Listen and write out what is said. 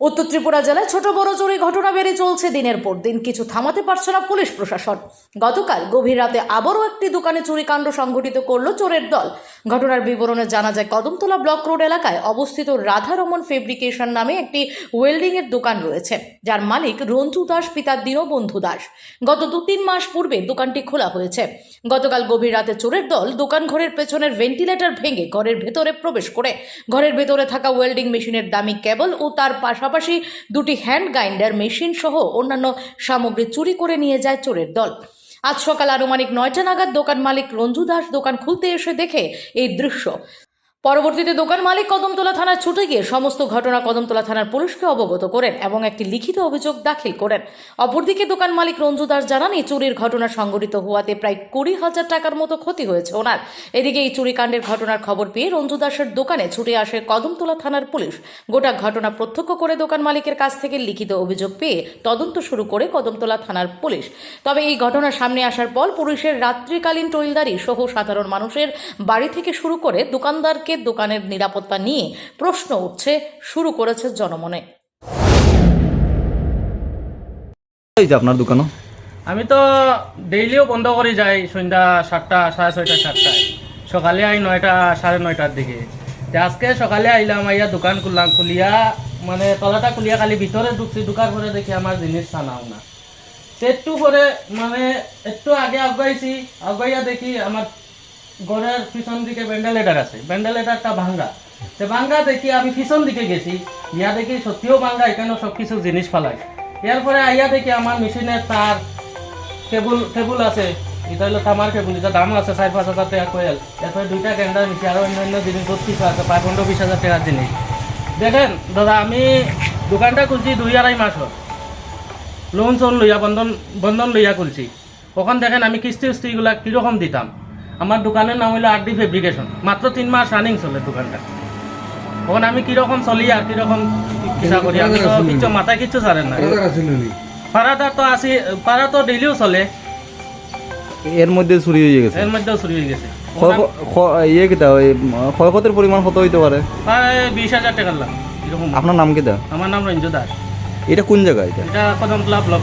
উত্তর ত্রিপুরা জেলায় ছোট বড় চুরি ঘটনা বেড়ে চলছে দিনের পর দিন। কিছু থামাতে পারছে না পুলিশ প্রশাসন। গতকাল গভীর রাতে আবারও একটি দোকানে চুরিকাণ্ড সংঘটিত করল চোরের দল। ঘটনার বিবরণে জানা যায়, কদমতলা ব্লক রোড এলাকায় অবস্থিত রাধারমন ফেব্রিকেশন নামে একটি ওয়েল্ডিং এর দোকান রয়েছে, যার মালিক রঞ্জু দাস, পিতার দীনবন্ধু দাস। গত দু তিন মাস পূর্বে দোকানটি খোলা হয়েছে। গতকাল গভীর রাতে চোরের দল দোকান ঘরের পেছনের ভেন্টিলেটর ভেঙে ঘরের ভেতরে প্রবেশ করে। ঘরের ভেতরে থাকা ওয়েল্ডিং মেশিনের দামি কেবল ও তার পাশাপাশি দুটি হ্যান্ড গ্রাইন্ডার মেশিন সহ অন্যান্য সামগ্রী চুরি করে নিয়ে যায় চোরের দল। আজ সকাল আনুমানিক নয়টা নাগাদ দোকান মালিক রঞ্জু দাস দোকান খুলতে এসে দেখে এই দৃশ্য। পরবর্তীতে দোকান মালিক কদমতলা থানায় ছুটে গিয়ে সমস্ত ঘটনা কদমতলা থানার পুলিশকে অবগত করেন এবং একটি লিখিত অভিযোগ দাখিল করেন। অপরদিকে দোকান মালিক রঞ্জু দাস জানান, এই চুরির ঘটনা সংঘটিত হওয়াতে প্রায় কুড়ি হাজার টাকার মতো ক্ষতি হয়েছে ওনার। এদিকে এই চুরিকাণ্ডের ঘটনার খবর পেয়ে রঞ্জু দাসের দোকানে ছুটে আসে কদমতলা থানার পুলিশ। গোটা ঘটনা প্রত্যক্ষ করে দোকান মালিকের কাছ থেকে লিখিত অভিযোগ পেয়ে তদন্ত শুরু করে কদমতলা থানার পুলিশ। তবে এই ঘটনা সামনে আসার পর পুলিশের রাত্রিকালীন টইলদারি সহ সাধারণ মানুষের বাড়ি থেকে শুরু করে দোকানদারকে দোকানের নিরাপত্তা নিয়ে প্রশ্ন উঠছে শুরু করেছে জনমনে। আপনার দোকানও? আমি তো ডেইলিও বন্ধ করে যাই সন্ধ্যা সাতটা সাড়ে ছয়টা সাতটায়। সকালে আই নয়টা সাড়ে নয়টার দিকে। আজকে সকালে আইলাম আইয়া দোকান খুললাম খুলিয়া মানে তলাটা খুলিয়া খালি ভিতরে ঢুকছি ঢুকার পরে দেখি আমার জিনিস ছানাও না। সে একটু পরে মানে একটু আগে আগাইছি আগাইয়া দেখি আমার ঘরের পিছন দিকে ভেন্টিলেটার আছে। ভেন্টিলেটারটা ভাঙ্গা। সে ভাঙ্গা দেখি আমি পিছন দিকে গেছি। ইয়া দেখি সত্যিও ভাঙ্গা, এখানেও সব কিছু জিনিস ফালাই এরপরে আইয়া দেখি আমার মেশিনের তার কেবল কেবল আছে। এটা হলো তামার কেবল এটা দাম আছে চার, পাঁচ হাজার টাকা কোয়েল এরপরে দুইটা গ্যান্ডার মিশি আরও অন্যান্য জিনিস বহুত কিছু আছে প্রায় পনেরো বিশ হাজার টাকার জিনিস। দেখেন, দাদা, আমি দোকানটা খুলছি দুই, আড়াই মাস হয় লোন সোন লইয়া, বন্ধন বন্ধন লইয়া খুলছি। কখন দেখেন আমি কিস্তি উস্তিগুলা কীরকম দিতাম? আমার দোকানের নাম হলো আর ডি ফেব্রিকেশন। মাত্র তিন মাস রানিং চলে দোকানটা। তখন আমি কীরকম চলি আর কীরকম কিসা করি? আমি তো কিচ্ছু মাথায় কিচ্ছু ছাড়েন না। পাড়াটা তো আসি পাড়া তো ডেইলিও চলে। এর মধ্যে চুরি হয়ে গেছে। এর মধ্যেও চুরি হয়ে গেছে। ইয়ে কিতা? ওই ক্ষয়ক্ষতির পরিমাণ কত হইতে পারে? প্রায় বিশ হাজার টাকার লাভ। এরকম। আপনার নাম কিতা? আমার নাম রঞ্জু দাস। এটা কোন জায়গা এটা? এটা Kadamtala block